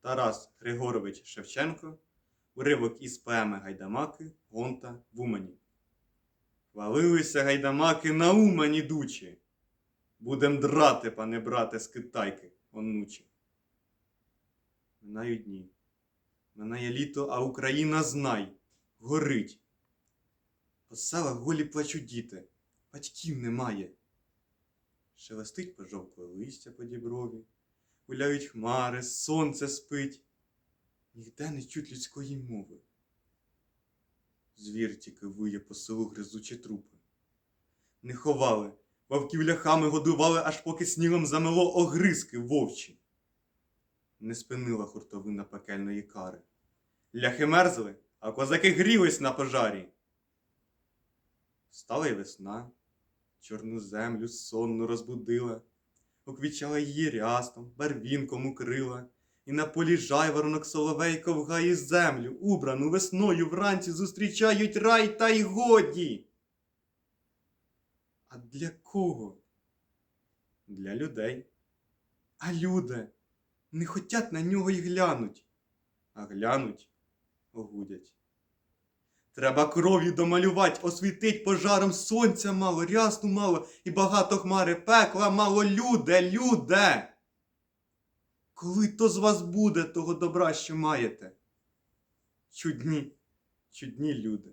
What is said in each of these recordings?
Тарас Григорович Шевченко, уривок із поеми Гайдамаки Гонта в Умані. Хвалилися гайдамаки на Умань ідучі. Будем драти, пане брате, з китайки, онучі. Минають дні. Минає літо, а Україна знай, горить. По селах голі плачуть діти, батьків немає. Шелестить пожовкле листя по діброві, гуляють хмари, сонце спить, ніде не чуть людської мови. Звір тільки виє по селу гризучі трупи. Не ховали, вовків ляхами годували, аж поки снігом замело огризки вовчі. Не спинила хуртовина пекельної кари. Ляхи мерзли, а козаки грілись на пожарі. Стала й весна, чорну землю сонно розбудила, оквічала її рястом, барвінком укрила, і на полі жайворонок соловейко в гаї землю, убрану весною вранці зустрічають рай та й годі. А для кого? Для людей. А люди не хотять на нього й глянуть, а глянуть огудять. Треба кров'ю домалювать, освітить пожаром сонця мало, рясну мало, і багато хмари пекла мало, люде, люде. Коли то з вас буде того добра, що маєте? Чудні, чудні люди.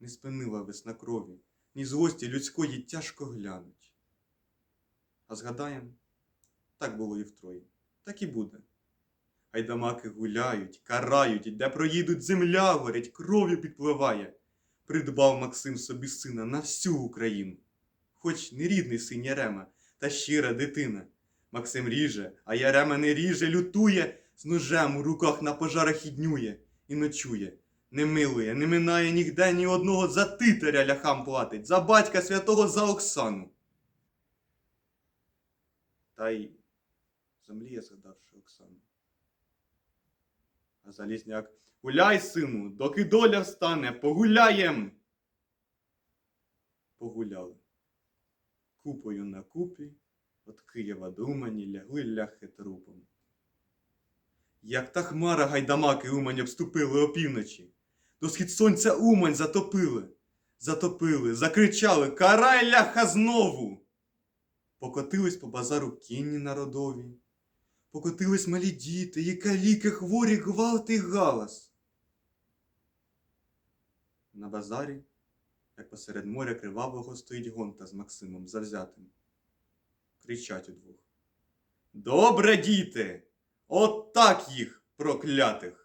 Не спинила весна крові, ні злості людської тяжко глянуть. А згадаєм, так було і втроє, так і буде. Гайдамаки гуляють, карають, де проїдуть земля горять, кров'ю підпливає. Придбав Максим собі сина на всю Україну. Хоч не рідний син Ярема, та щира дитина. Максим ріже, а Ярема не ріже, лютує, з ножем у руках на пожарах іднює і ночує. Не милує, не минає нігде ні одного за титаря ляхам платить, за батька святого за Оксану. Та й замліє, згадавши Оксану. А Залізняк Гуляй, сину, доки доля встане, погуляєм. Погуляли. Купою на купі, от Києва до Умані лягли ляхи трупом. Як та хмара гайдамаки Умань обступили опівночі, до схід сонця Умань затопили, затопили, закричали Карай ляха знову! Покотились по базару кінні народові, покотились малі діти, і каліки хворі гвалт і галас. На базарі, як посеред моря кривавого, стоїть гонта з Максимом завзятим. Кричать удвох. Добре, діти! От так їх, проклятих!